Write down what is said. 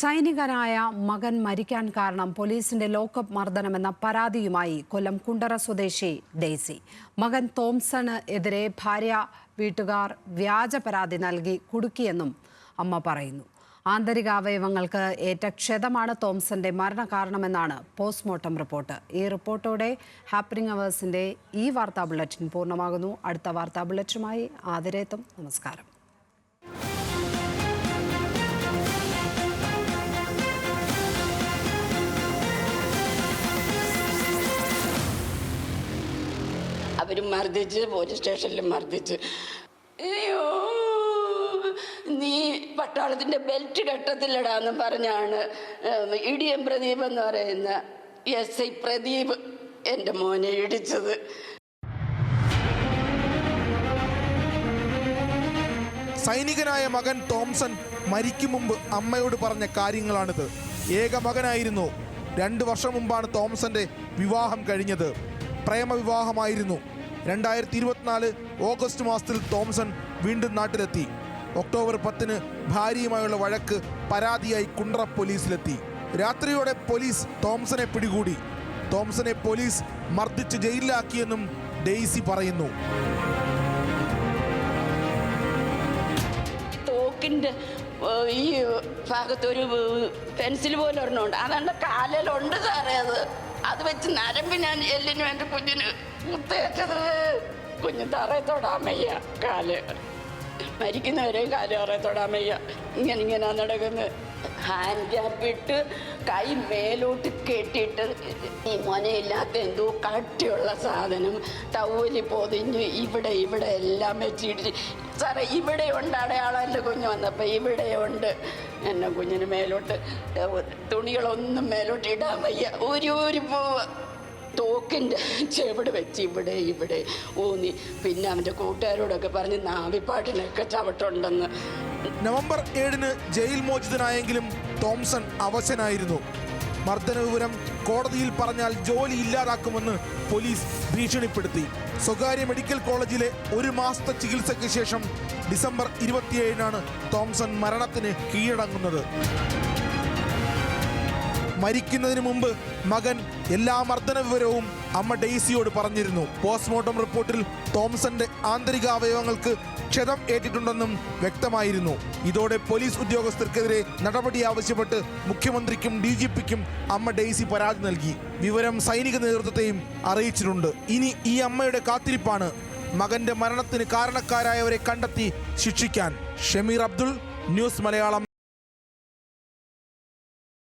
സൈനികനായ മകൻ മരിക്കാൻ കാരണം പോലീസിന്റെ ലോക്കപ്പ് മർദ്ദനമെന്ന പരാതിയുമായി കൊല്ലം കുണ്ടറ സ്വദേശി ഡെയ്സി. മകൻ തോംസണ് എതിരെ ഭാര്യ വീട്ടുകാർ വ്യാജ പരാതി നൽകി കുടുക്കിയെന്നും അമ്മ പറയുന്നു. ആന്തരിക അവയവങ്ങൾക്ക് ഏറ്റ ക്ഷതമാണ് തോംസന്റെ മരണകാരണമെന്നാണ് പോസ്റ്റ്മോർട്ടം റിപ്പോർട്ട്. ഈ റിപ്പോർട്ടോടെ ഹാപ്പനിങ് അവേഴ്സിന്റെ ഈ വാർത്താ ബുള്ളറ്റിൻ പൂർണമാകുന്നു. അടുത്ത വാർത്താ ബുള്ളറ്റിനുമായി ആദരേത്തും നമസ്കാരം. അവർ മർദ്ദിച്ച് പോലീസ് സ്റ്റേഷനിൽ മർദ്ദിച്ച്. അയ്യോ നീ പട്ടാളത്തിന്റെ ബെൽറ്റ് കെട്ടത്തില്ലടാന്ന് പറഞ്ഞാണ് ഇടിയം പ്രദീപ് എന്ന് പറയുന്ന എസ് ഐ പ്രദീപ് എന്റെ മോനെ ഇടിച്ചത്. സൈനികനായ മകൻ തോംസൺ മരിക്കും മുമ്പ് അമ്മയോട് പറഞ്ഞ കാര്യങ്ങളാണിത്. ഏക മകനായിരുന്നു. രണ്ട് വർഷം മുമ്പാണ് തോംസന്റെ വിവാഹം കഴിഞ്ഞത്. പ്രേമവിവാഹമായിരുന്നു. രണ്ടായിരത്തി ഇരുപത്തിനാല് ഓഗസ്റ്റ് മാസത്തിൽ തോംസൺ വീണ്ടും നാട്ടിലെത്തി. ഒക്ടോബർ പത്തിന് ഭാര്യയുമായുള്ള വഴക്ക് പരാതിയായി കുണ്ട്ര പോലീസിലെത്തി. രാത്രിയോടെ പോലീസ് തോംസനെ പിടികൂടി. തോംസനെ പോലീസ് മർദ്ദിച്ച് ജയിലിലാക്കിയെന്നും ഡെയ്സി പറയുന്നു. ഈ ഭാഗത്ത് ഒരു പെൻസിൽ പോലെ ഒരെണ്ണമുണ്ട് അതാണ് കാലിലുണ്ട് സാറേ അത്. അത് വെച്ച് നരമ്പ് ഞാൻ എല്ലിനും എന്റെ കുഞ്ഞിന് കുത്തേറ്റത്. കുഞ്ഞ് തറയെ തൊടാൻ കാൽ. മരിക്കുന്നവരെയും കാൽ തറയെ ഇങ്ങനെ ഇങ്ങനെ നടക്കുന്നത് ഹാൻഡ് ഗ്യാപ്പ് ഇട്ട് കൈ മേലോട്ട് കെട്ടിയിട്ട് ഈ മൊനയില്ലാത്ത എന്തോ കട്ടിയുള്ള സാധനം ടൗലി പൊതിഞ്ഞ് ഇവിടെ ഇവിടെ എല്ലാം വെച്ചിട്ട് സാറേ ഇവിടെ ഉണ്ട് അടയാളം എന്റെ കുഞ്ഞ് വന്നപ്പോൾ ഇവിടെ ഉണ്ട്. എന്റെ കുഞ്ഞിന് മേലോട്ട് തുണികളൊന്നും മേലോട്ട് ഇടാൻ വയ്യ. ഒരു ഒരു പോവ. തോക്കിന്റെ ചെവിട് വെച്ച് ഇവിടെ ഇവിടെ ഊന്നി. പിന്നെ അവന്റെ കൂട്ടുകാരോടൊക്കെ പറഞ്ഞ് നാവിപ്പാട്ടിനൊക്കെ ചവിട്ടുണ്ടെന്ന്. നവംബർ ഏഴിന് ജയിൽ മോചിതനായെങ്കിലും തോംസൺ അവശനായിരുന്നു. മർദ്ദന വിവരം കോടതിയിൽ പറഞ്ഞാൽ ജോലി ഇല്ലാതാക്കുമെന്ന് പോലീസ് ഭീഷണിപ്പെടുത്തി. സ്വകാര്യ മെഡിക്കൽ കോളേജിലെ ഒരു മാസത്തെ ചികിത്സയ്ക്ക് ശേഷം ഡിസംബർ ഇരുപത്തിയേഴിനാണ് തോംസൺ മരണത്തിന് കീഴടങ്ങുന്നത്. മരിക്കുന്നതിന് മുമ്പ് മകൻ എല്ലാ മർദ്ദന വിവരവും അമ്മ ഡെയ്സിയോട് പറഞ്ഞിരുന്നു. പോസ്റ്റ്മോർട്ടം റിപ്പോർട്ടിൽ തോംസന്റെ ആന്തരിക അവയവങ്ങൾക്ക് ക്ഷതം ഏറ്റിട്ടുണ്ടെന്നും വ്യക്തമായിരുന്നു. ഇതോടെ പോലീസ് ഉദ്യോഗസ്ഥർക്കെതിരെ നടപടി ആവശ്യപ്പെട്ട് മുഖ്യമന്ത്രിക്കും ഡി ജി പിക്കും അമ്മ ഡെയ്സി പരാതി നൽകി. വിവരം സൈനിക നേതൃത്വത്തെയും അറിയിച്ചിട്ടുണ്ട്. ഇനി ഈ അമ്മയുടെ കാത്തിരിപ്പാണ് മകന്റെ മരണത്തിന് കാരണക്കാരായവരെ കണ്ടെത്തി ശിക്ഷിക്കാൻ. ഷമീർ അബ്ദുൾ ന്യൂസ് മലയാളം.